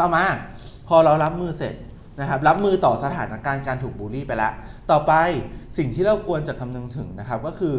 ต่อมาพอเรารับมือเสร็จนะครับรับมือต่อสถานการณ์การถูกบูลลี่ไปแล้ว ต่อไปสิ่งที่เราควรจะคำนึงถึงนะครับก็คือ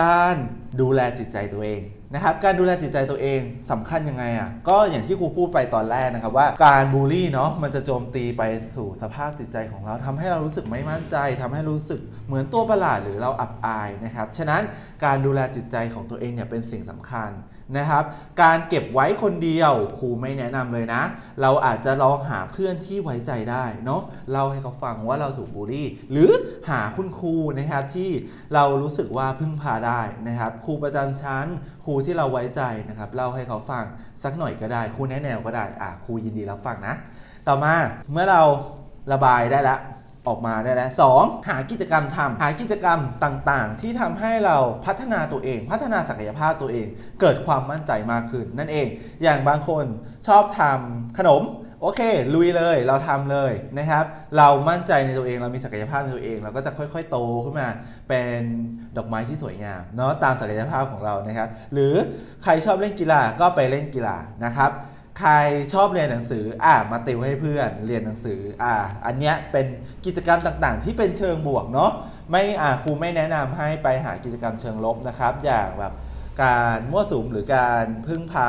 การดูแลจิตใจตัวเองนะครับการดูแลจิตใจตัวเองสำคัญยังไงอะก็อย่างที่ครูพูดไปตอนแรกนะครับว่าการบูลลี่เนาะมันจะโจมตีไปสู่สภาพจิตใจของเราทำให้เรารู้สึกไม่มั่นใจทำให้รู้สึกเหมือนตัวประหลาดหรือเราอับอายนะครับฉะนั้นการดูแลจิตใจของตัวเองเนี่ยเป็นสิ่งสำคัญ นะครับ การเก็บไว้คนเดียวครูไม่แนะนำเลยนะ เราอาจจะลองหาเพื่อนที่ไว้ใจได้เนาะเล่าให้เขาฟังว่าเราถูกบูลลี่ หรือหาคุณครูนะครับที่เรารู้สึกว่าพึ่งพาได้นะครับ ครูประจำชั้น ครูที่เราไว้ใจนะครับเล่าให้เขาฟังสักหน่อยก็ได้ครูแนะแนวก็ได้อะครูยินดีรับฟังนะ ต่อมาเมื่อเราระบายได้แล้ว ออกมาได้แล้วสองหากิจกรรมทำหากิจกรรมต่างๆ ที่ทำให้เราพัฒนาตัวเอง พัฒนาศักยภาพตัวเอง เกิดความมั่นใจมากขึ้นนั่นเอง อย่างบางคนชอบทำขนมโอเค ลุยเลยเราทำเลยนะครับ เรามั่นใจในตัวเองเรามีศักยภาพในตัวเอง เราก็จะค่อยๆ โตขึ้นมาเป็นดอกไม้ที่สวยงามเนาะตามศักยภาพของเรานะครับ หรือใครชอบเล่นกีฬาก็ไปเล่นกีฬานะครับ ใครชอบเรียนหนังสือ อะมาติวให้เพื่อนเรียนหนังสือ อะอันเนี้ยเป็นกิจกรรมต่างๆ ที่เป็นเชิงบวกเนาะ ไม่อะครูไม่แนะนำให้ไปหากิจกรรมเชิงลบนะครับ อย่างแบบการมั่วสุมหรือการพึ่งพา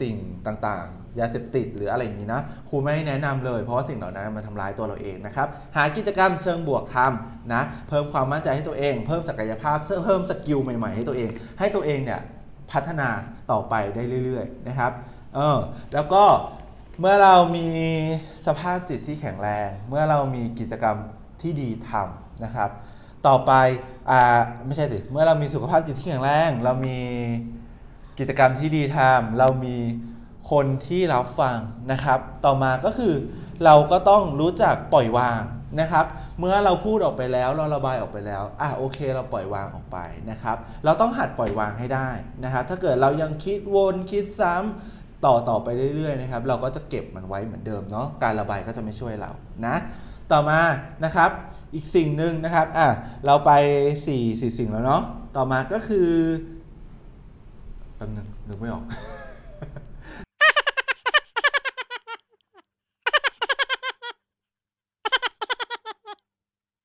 สิ่งต่างๆ ยาเสพติดหรืออะไรอย่างนี้นะ ครูไม่แนะนำเลย เพราะสิ่งเหล่านั้นมันทำร้ายตัวเราเองนะครับ หากิจกรรมเชิงบวกทำนะ เพิ่มความมั่นใจให้ตัวเอง เพิ่มศักยภาพ เพิ่มสกิลใหม่ๆ ให้ตัวเอง ให้ตัวเองเนี่ยพัฒนาต่อไปได้เรื่อยๆ นะครับ เออแล้วก็เมื่อเรามีสภาพจิตที่แข็งแรง เมื่อเรามีกิจกรรมที่ดีทำนะครับ ต่อไปอ่าไม่ใช่สิเมื่อเรามีสุขภาพจิตที่แข็งแรง เรามีกิจกรรมที่ดีทำเรามีคนที่รับฟังนะครับ ต่อมาก็คือเราก็ต้องรู้จักปล่อยวางนะครับ เมื่อเราพูดออกไปแล้วเราระบายออกไปแล้วอะโอเค เราปล่อยวางออกไปนะครับ เราต้องหัดปล่อยวางให้ได้นะครับ ถ้าเกิดเรายังคิดวนคิดซ้ำ ต่อต่อไปเรื่อยๆนะครับเราก็จะเก็บมันไว้เหมือนเดิมเนาะการระบายก็จะไม่ช่วยเรานะ ต่อมานะครับอีกสิ่งหนึ่งนะครับอะเราไป4 4สิ่งแล้วเนาะต่อมาก็คือแป๊บนึงนึกไม่ออก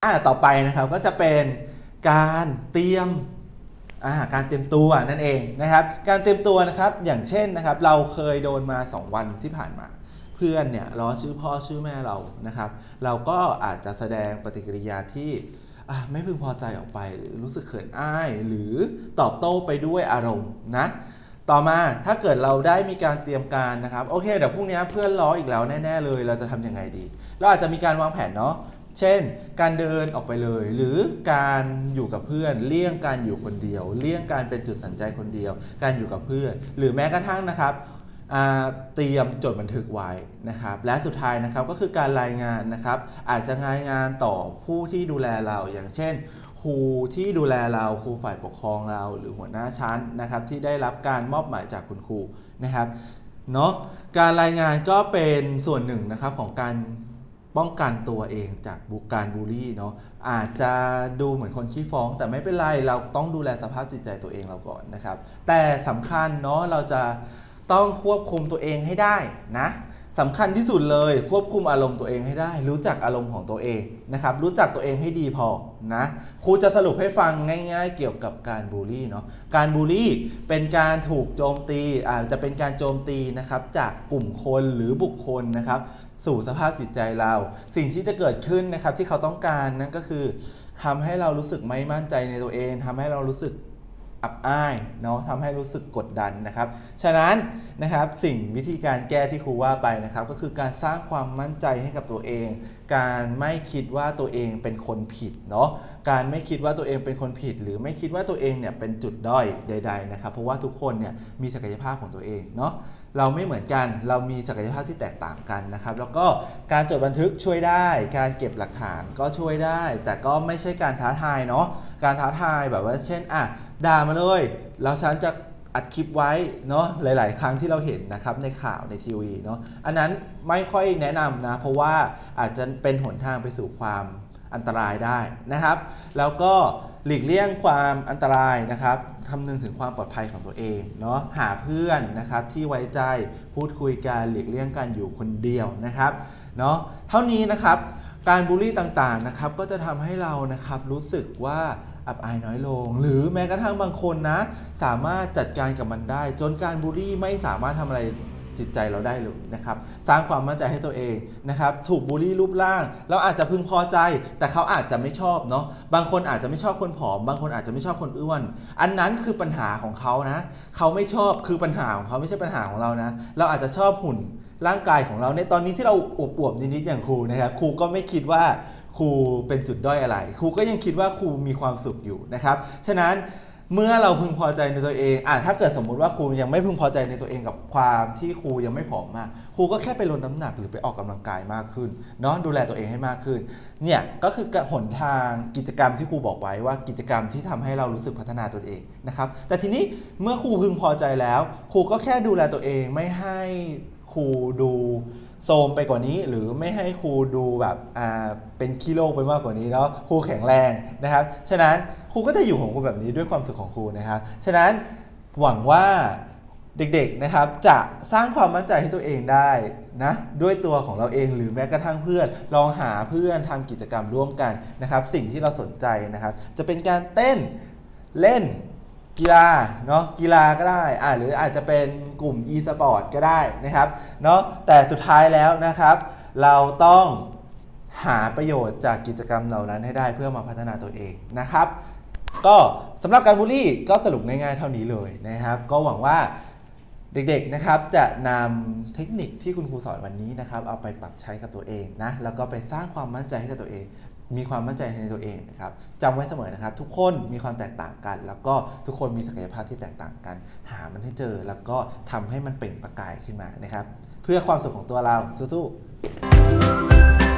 อ่าต่อไปนะครับก็จะเป็นการเตรียม การเตรียมตัวนั่นเองนะครับ การเตรียมตัวนะครับอย่างเช่นนะครับ เราเคยโดนมา 2 วันที่ผ่านมา เพื่อนเนี่ยล้อชื่อพ่อชื่อแม่เรานะครับ เราก็อาจจะแสดงปฏิกิริยาที่ไม่พึงพอใจออกไปหรือรู้สึกเขินอาย หรือตอบโต้ไปด้วยอารมณ์นะต่อมาถ้าเกิดเราได้มีการเตรียมการนะครับโอเคเดี๋ยวพรุ่งนี้เพื่อนล้ออีกแล้วแน่ ๆ เลย เราจะทำยังไงดี เราอาจจะมีการวางแผนเนาะ เช่น การเดินออกไปเลย หรือการอยู่กับเพื่อนเลี่ยงการอยู่คนเดียว เลี่ยงการเป็นจุดสนใจคนเดียว การอยู่กับเพื่อน หรือแม้กระทั่งนะครับเตรียมจดบันทึกไว้นะครับ และสุดท้ายนะครับก็คือการรายงานนะครับ อาจจะรายงานต่อผู้ที่ดูแลเราอย่างเช่นครูที่ดูแลเราครูฝ่ายปกครองเรา หรือหัวหน้าชั้นนะครับที่ได้รับการมอบหมายจากคุณครูนะครับเนาะการรายงานก็เป็นส่วนหนึ่งนะครับของการ ป้องกันตัวเองจากบุการบูลลี่เนาะอาจจะดูเหมือนคนขี้ฟ้อง แต่ไม่เป็นไรเราต้องดูแลสภาพจิตใจตัวเองเราก่อนนะครับ แต่สำคัญเนาะเราจะต้องควบคุมตัวเองให้ได้นะสำคัญที่สุดเลยควบคุมอารมณ์ตัวเองให้ได้ รู้จักอารมณ์ของตัวเองนะครับ รู้จักตัวเองให้ดีพอนะครูจะสรุปให้ฟังง่าย ๆ เกี่ยวกับการบูลลี่เนาะการบูลลี่เป็นการถูกโจมตีอาจจะเป็นการโจมตีนะครับจากกลุ่มคนหรือบุคคลนะครับ สู่สภาพจิตใจเรา สิ่งที่จะเกิดขึ้นนะครับที่เขาต้องการนั่นก็คือทำให้เรารู้สึกไม่มั่นใจในตัวเองทำให้เรารู้สึกอับอายเนาะทำให้รู้สึกกดดันนะครับ ฉะนั้นนะครับสิ่งวิธีการแก้ที่ครูว่าไปนะครับ ก็คือการสร้างความมั่นใจให้กับตัวเอง การไม่คิดว่าตัวเองเป็นคนผิดเนาะการไม่คิดว่าตัวเองเป็นคนผิด หรือไม่คิดว่าตัวเองเนี่ยเป็นจุดด้อยใด ๆนะครับ เพราะว่าทุกคนเนี่ยมีศักยภาพของตัวเองเนาะ เราไม่เหมือนกัน เรามีศักยภาพที่แตกต่างกันนะครับ แล้วก็การจดบันทึกช่วยได้ การเก็บหลักฐานก็ช่วยได้ แต่ก็ไม่ใช่การท้าทายเนาะ การท้าทายแบบว่าเช่นอะด่ามาเลย แล้วฉันจะอัดคลิปไว้เนาะหลาย ๆ ครั้งที่เราเห็นนะครับในข่าวในทีวีเนาะ อันนั้นไม่ค่อยแนะนำนะ เพราะว่าอาจจะเป็นหนทางไปสู่ความอันตรายได้นะครับ แล้วก็ หลีกเลี่ยงความอันตรายนะครับคำนึงถึงความปลอดภัยของตัวเองเนาะหาเพื่อนนะครับที่ไว้ใจพูดคุยกันหลีกเลี่ยงการอยู่คนเดียวนะครับเนาะเท่านี้นะครับการบูลลี่ต่างๆนะครับก็จะทำให้เรานะครับรู้สึกว่าอับอายน้อยลง หรือแม้กระทั่งบางคนนะ สามารถจัดการกับมันได้ จนการบูลลี่ไม่สามารถทำอะไร จิตใจเราได้เลยนะครับ สร้างความมั่นใจให้ตัวเองนะครับ ถูกบูลลี่รูปร่าง เราอาจจะพึงพอใจ แต่เขาอาจจะไม่ชอบเนาะบางคนอาจจะไม่ชอบคนผอม บางคนอาจจะไม่ชอบคนอ้วน อันนั้นคือปัญหาของเขานะ เขาไม่ชอบคือปัญหาของเขาไม่ใช่ปัญหาของเรานะ เราอาจจะชอบหุ่นร่างกายของเราในตอนนี้ที่เราอวบๆนิดๆอย่างครูนะครับครูก็ไม่คิดว่าครูเป็นจุดด้อยอะไร ครูก็ยังคิดว่าครูมีความสุขอยู่นะครับ ฉะนั้น เมื่อเราพึงพอใจในตัวเองอะถ้าเกิดสมมุติว่าครูยังไม่พึงพอใจในตัวเองกับความที่ครูยังไม่ผอมมาก ครูก็แค่ไปลดน้ำหนักหรือไปออกกำลังกายมากขึ้นเนาะดูแลตัวเองให้มากขึ้น เนี่ยก็คือกหนทางกิจกรรมที่ครูบอกไว้ว่ากิจกรรมที่ทำให้เรารู้สึกพัฒนาตัวเองนะครับ แต่ทีนี้เมื่อครูพึงพอใจแล้ว ครูก็แค่ดูแลตัวเองไม่ให้ครูดู โทมไปกว่านี้ หรือไม่ให้ครูดูแบบอ่าเป็นขี้โรคไปมากกว่านี้แล้วครูแข็งแรงนะครับ ฉะนั้นครูก็จะอยู่ของครูแบบนี้ด้วยความสุขของครูนะครับ ฉะนั้นหวังว่าเด็กๆนะครับจะสร้างความมั่นใจให้ตัวเองได้นะด้วยตัวของเราเองหรือแม้กระทั่งเพื่อน ลองหาเพื่อนทำกิจกรรมร่วมกันนะครับ สิ่งที่เราสนใจนะครับ จะเป็นการเต้นเล่น กีฬาเนาะกีฬาก็ได้อ่าหรืออาจจะเป็นกลุ่ม e-sport ก็ได้นะครับเนาะแต่สุดท้ายแล้วนะครับ เราต้องหาประโยชน์จากกิจกรรมเหล่านั้นให้ได้เพื่อมาพัฒนาตัวเองนะครับ ก็สำหรับการบูลลี่ก็สรุปง่ายๆเท่านี้เลยนะครับ ก็หวังว่าเด็กๆนะครับจะนำเทคนิคที่คุณครูสอนวันนี้นะครับ เอาไปปรับใช้กับตัวเองนะแล้วก็ไปสร้างความมั่นใจให้กับตัวเอง มีความมั่นใจในตัวเองนะครับจำไว้เสมอนะครับ ทุกคนมีความแตกต่างกัน แล้วก็ทุกคนมีศักยภาพที่แตกต่างกัน หามันให้เจอ แล้วก็ทำให้มันเปล่งประกายขึ้นมานะครับ เพื่อความสุขของตัวเราสู้ๆ